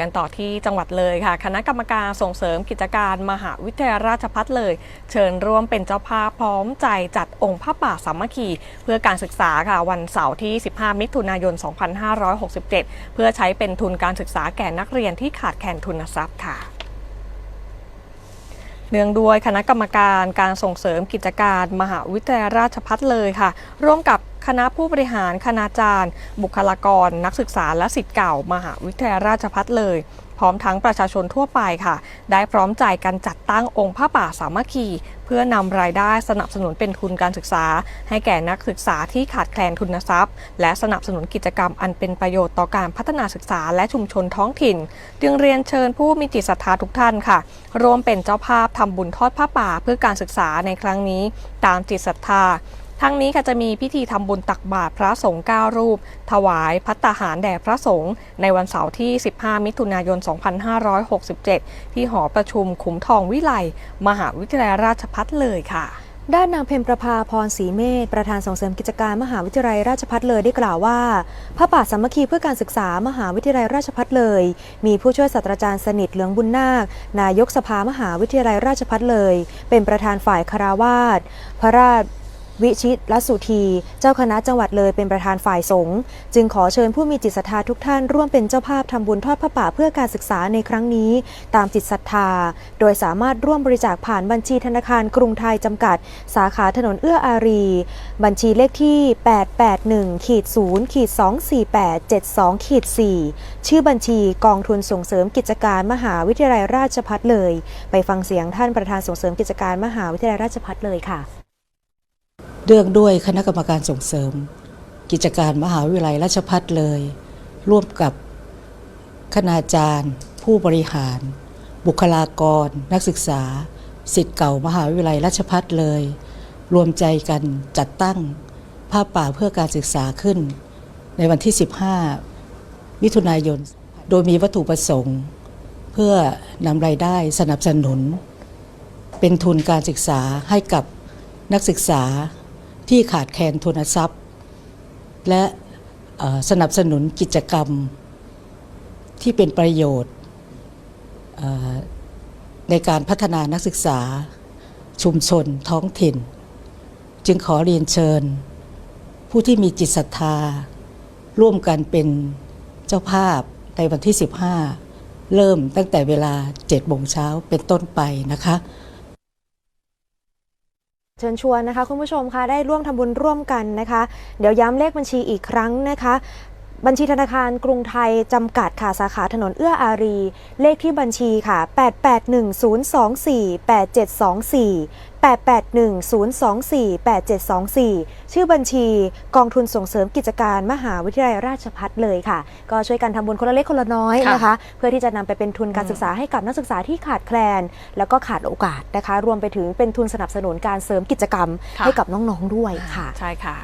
กันต่อที่จังหวัดเลยค่ะ คณะกรรมการส่งเสริมกิจการมหาวิทยาลัยราชภัฏเลย เชิญร่วมเป็นเจ้าภาพพร้อมใจจัดองค์พระป่าสามัคคี เพื่อการศึกษาค่ะวันเสาร์ที่ 15 มิถุนายน 2567 เพื่อใช้เป็นทุนการศึกษาแก่นักเรียนที่ขาดแคลนทุนทรัพย์ค่ะเนื่องด้วยคณะกรรมการการส่งเสริมกิจการมหาวิทยาลัยราชภัฏเลยค่ะ ร่วมกับ คณะผู้บริหาร คณาจารย์ บุคลากร นักศึกษาและสิทธิ์เก่า มหาวิทยาลัยราชภัฏเลย พร้อมทั้งประชาชนทั่วไปค่ะ ได้พร้อมใจกันจัดตั้งองค์พระป่าสามัคคี เพื่อนำรายได้สนับสนุนเป็นทุนการศึกษา ให้แก่นักศึกษาที่ขาดแคลนทุนทรัพย์ และสนับสนุนกิจกรรมอันเป็นประโยชน์ต่อการพัฒนาศึกษาและชุมชนท้องถิ่น จึงเรียนเชิญผู้มีจิตศรัทธาทุกท่านค่ะ ร่วมเป็นเจ้าภาพทำบุญทอดผ้าป่าเพื่อการศึกษาในครั้งนี้ ตามจิตศรัทธา ทั้งนี้ค่ะจะมีพิธีทำบุญตักบาตรพระสงฆ์9รูป ถวายพัตตาหารแด่พระสงฆ์ในวันเสาร์ที่ 15 มิถุนายน 2567 ที่หอประชุมขุมทองวิไลมหาวิทยาลัยราชภัฏเลยค่ะด้านนางเพ็ญประภาพรศรีเมธประธานส่งเสริมกิจการมหาวิทยาลัยราชภัฏเลยได้กล่าวว่าพระป่าสามัคคีเพื่อการศึกษามหาวิทยาลัยราชภัฏเลย มีผู้ช่วยศาสตราจารย์สนิทเหลืองบุญนาคนายกสภามหาวิทยาลัยราชภัฏเลย เป็นประธานฝ่ายคาราวาสพระราช วิชิตลสุธี เจ้าคณะจังหวัดเลยเป็นประธานฝ่ายสงฆ์จึงขอเชิญผู้มีจิตศรัทธาทุกท่านร่วมเป็นเจ้าภาพทำบุญทอดพระป่าเพื่อการศึกษาในครั้งนี้ ตามจิตศรัทธา โดยสามารถร่วมบริจาคผ่านบัญชีธนาคารกรุงไทยจำกัด สาขาถนนเอื้ออารี บัญชีเลขที่ 881ขีด0ขีด248 72ขีด4ชื่อบัญชีกองทุนส่งเสริมกิจการมหาวิทยาลัยราชภัฏเลย ไปฟังเสียงท่านประธานส่งเสริมกิจการมหาวิทยาลัยราชภัฏเลยค่ะ เรื่องด้วยคณะกรรมการส่งเสริม กิจการมหาวิทยาลัยราชพัฒเลย ร่วมกับคณาจารย์ ผู้บริหาร บุคลากร นักศึกษาสิทธิ์เก่ามหาวิทยาลัยราชพัฒเลย รวมใจกันจัดตั้งผ้าป่าเพื่อการศึกษาขึ้น ในวันที่ 15 มิถุนายน โดยมีวัตถุประสงค์ เพื่อนำรายได้สนับสนุน เป็นทุนการศึกษาให้กับนักศึกษา ที่ขาดแคลนทุนทรัพย์ และสนับสนุนกิจกรรมที่เป็นประโยชน์ในการพัฒนานักศึกษาชุมชนท้องถิ่น จึงขอเรียนเชิญ ผู้ที่มีจิตศรัทธา ร่วมกันเป็นเจ้าภาพในวันที่ 15 เริ่มตั้งแต่เวลา7โมงเช้าเป็นต้นไปนะคะ เชิญชวนนะคะคุณผู้ชมคะได้ร่วมทำบุญร่วมกันนะคะ เดี๋ยวย้ำเลขบัญชีอีกครั้งนะคะ บัญชีธนาคารกรุงไทย จำกัดค่ะสาขาถนนเอื้ออารี เลขที่บัญชีค่ะ 881-024-8724 881-024-8724 ชื่อบัญชีกองทุนส่งเสริมกิจการมหาวิทยาลัยราชภัฏเลยค่ะ ก็ช่วยกันทำบุญคนละเล็กคนละน้อยค่ะนะคะ เพื่อที่จะนำไปเป็นทุนการศึกษาให้กับนักศึกษาที่ขาดแคลน แล้วก็ขาดโอกาสนะคะ รวมไปถึงเป็นทุนสนับสนุนการเสริมกิจกรรมค่ะให้กับน้องๆด้วยค่ะ ใช่ค่ะ